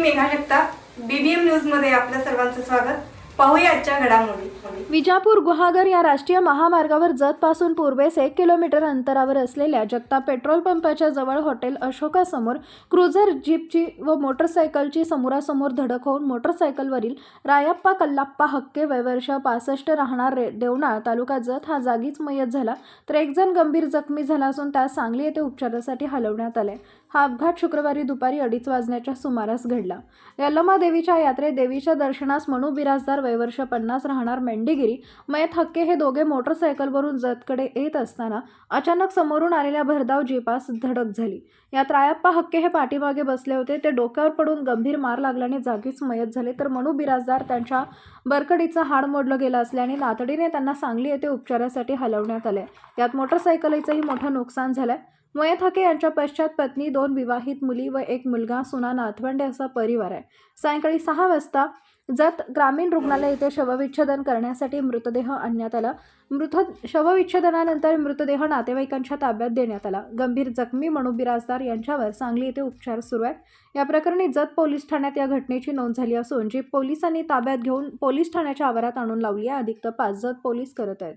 Megha Jagtap BBM न्यूजमध्ये आपल्या सर्वांचं स्वागत. पाहूया आजच्या घडामोडी. विजापूर गुहागर या राष्ट्रीय महामार्गावर जतपासून पूर्वेस एक किलोमीटर अंतरावर असलेल्या जगताप पेट्रोल पंपाच्या जवळ हॉटेल अशोकासमोर क्रुझर जीपची व मोटरसायकलची समोरासमोर धडक होऊन मोटरसायकलवरील रायप्पा कल्लाप्पा हक्के वयवर्ष पासष्ट राहणार रे तालुका जत हा जागीच मयत झाला. तर एक जण गंभीर जखमी झाला असून त्यास सांगली येथे उपचारासाठी हलवण्यात आले हा अपघात शुक्रवारी दुपारी अडीच वाजण्याच्या सुमारास घडला. यल्लमा देवीच्या यात्रेत देवीच्या दर्शनास मनू बिराजदार वयवर्ष पन्नास राहणार मेंढीगिरी मयत हक्के हे दोघे मोटरसायकलवरून जतकडे येत असताना अचानक समोरून आलेल्या भरधाव जीपास धडक झाली. यात रायप्पा हक्के हे पाठीमागे बसले होते. ते डोक्यावर पडून गंभीर मार लागल्याने जागीच मयत झाले. तर मनू बिराजदार त्यांच्या बरकडीचं हाड मोडलं गेलं असल्याने तातडीने त्यांना सांगली येथे उपचारासाठी हलवण्यात आले. यात मोटरसायकलीचंही मोठं नुकसान झालं मयत थके यांच्या पश्चात पत्नी दोन विवाहित मुली व एक मुलगा सुना नाथवंडे असा परिवार आहे. सायंकाळी सहा वाजता जत ग्रामीण रुग्णालय येथे शवविच्छेदन करण्यासाठी मृतदेह आणण्यात आला. मृत शवविच्छेदनानंतर मृतदेह नातेवाईकांच्या ताब्यात देण्यात आला. गंभीर जखमी म्हणू बिराजदार यांच्यावर सांगली येथे उपचार सुरू आहेत. या प्रकरणी जत पोलीस ठाण्यात या घटनेची नोंद झाली असून जी पोलिसांनी ताब्यात घेऊन पोलीस ठाण्याच्या आवारात आणून लावली आहे अधिक तपास जत पोलीस करत आहेत.